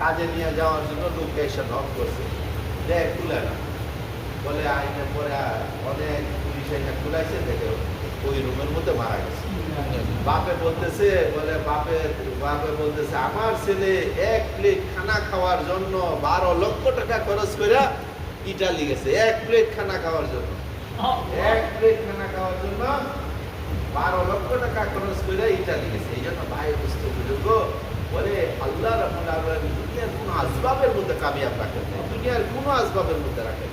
কাজে নিয়ে যাওয়ার জন্য লোক এসে নক করছে। দেখ খুলে না। বলে আইনে পরে অনেক পুলিশ এসে খুলাইছে দেখে ওই রুমের মধ্যে মারা গেছে। বাপে বলতেছে বলে বাপে বাপে বলতেছে আমার ছেলে এক প্লেট খানা খাওয়ার জন্য বারো লক্ষ টাকা খরচ করে ইটালি গেছে। এক প্লেট খানা খাওয়ার জন্য। এক প্লেট খানা খাওয়ার জন্য বারো লক্ষ টাকা খরচ করে ইটালি গেছে। এই জন্য ভাই বুঝতে বুঝুক বলে আল্লাহ রাবুল আলমী দুনিয়ার কোনো আসবাবের মধ্যে কামিয়াব রাখেন। দুনিয়ার কোনো আসবাবের মধ্যে রাখেন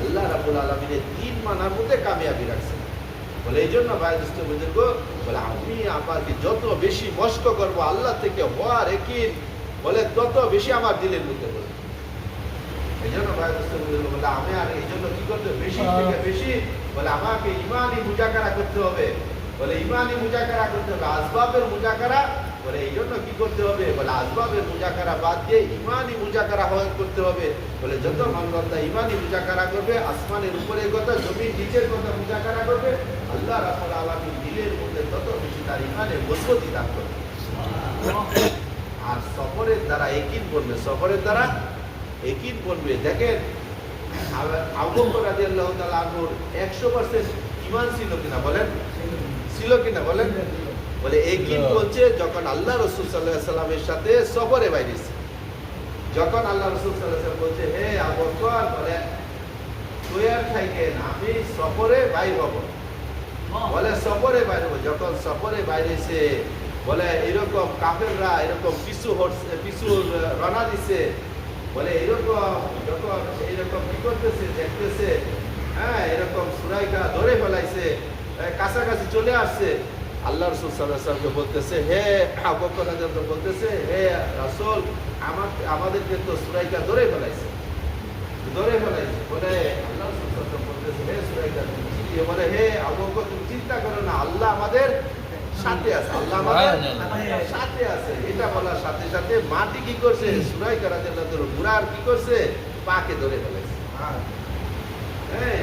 আল্লাহ রাবুল আলমিনের দিন মানার মধ্যে কামিয়াবি রাখছেন বলে এই জন্য ভাই দুষ্ট বুজুর্গ বলে আমি আমাকে যত বেশি মস্ক করব আল্লাহ থেকে হওয়ার একিন বলে তত বেশি আমার দিলের মধ্যে বলে এই জন্য ভাই দুষ্ট বুজুর্গ বলে আমি আর এই জন্য কি করতে? বেশি থেকে বেশি বলে আমাকে ইমানি মুজাকারা করতে হবে বলে ইমানি মুজাকারা করতে হবে আসবাবের মুজাকারা বলে এই জন্য কি করতে হবে? বলে আসবাবের মুজাকারা বাদ দিয়ে ইমানি মুজাকারা করতে হবে। বলে, যত মানবন্দা ইমানি মুজাকারা করবে, আসমানের উপরের কথা, জমির নিচের কথা মুজাকারা করবে, আল্লাহ রাফল আলমী দিলের মধ্যে তত বেশি তার ইমানে মজবুতি দান করবে। আর সফরের দ্বারা একিন বলবে, সফরের দ্বারা একিন বলবে, দেখেন তাআলা আনহুর 100% ছিল কিনা বলেন? ছিল কিনা বলেন? বলে একিন বলছে যখন আল্লাহ রসুল আলাইহি সাল্লামের সাথে সফরে বাইরেছে যখন আল্লাহ রসুল আলাইহি সাল্লাম বলছে হে আবু বকর বলে তুই আর থাকেন আমি সফরে বাইর হব। বলে সফরে বাইরে হব। যখন সফরে বাইরেছে বলে এরকম কাফেররা এরকম পিছু হটছে পিছু রনা দিছে। বলে এরকম যখন এরকম কি করতেছে দেখতেছে হ্যাঁ এরকম সুরাইকা ধরে ফেলাইছে কাছাকাছি চলে আসছে। আল্লাহ রসুল সাল্লাহ সাল্লামকে বলতেছে হে বকর বলতেছে হে রাসূল আমার আমাদেরকে তো সুরাইকা ধরে ফেলাইছে। ধরে ফেলাইছে। বলে আল্লাহ রসুল বলতেছে হে সুরাইকা তুমি বলে হে আবু তুমি চিন্তা করো না আল্লাহ আমাদের সাথে আছে আল্লাহ আমাদের সাথে আছে। এটা বলার সাথে সাথে মাটি কি করছে? সুরাই করা বুড়ার কি করছে? পাকে ধরে ফেলেছে হ্যাঁ।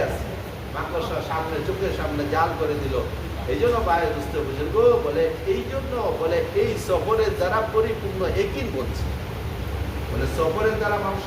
মাকড়সা সামনে, চোখের সামনে জাল করে দিল। এই জন্য বাইরে বুঝতে বুঝুর্গ বলে, এই জন্য, বলে, এই সফরের দ্বারা পরিপূর্ণ একই বলছে বলে সফরের দ্বারা মানুষ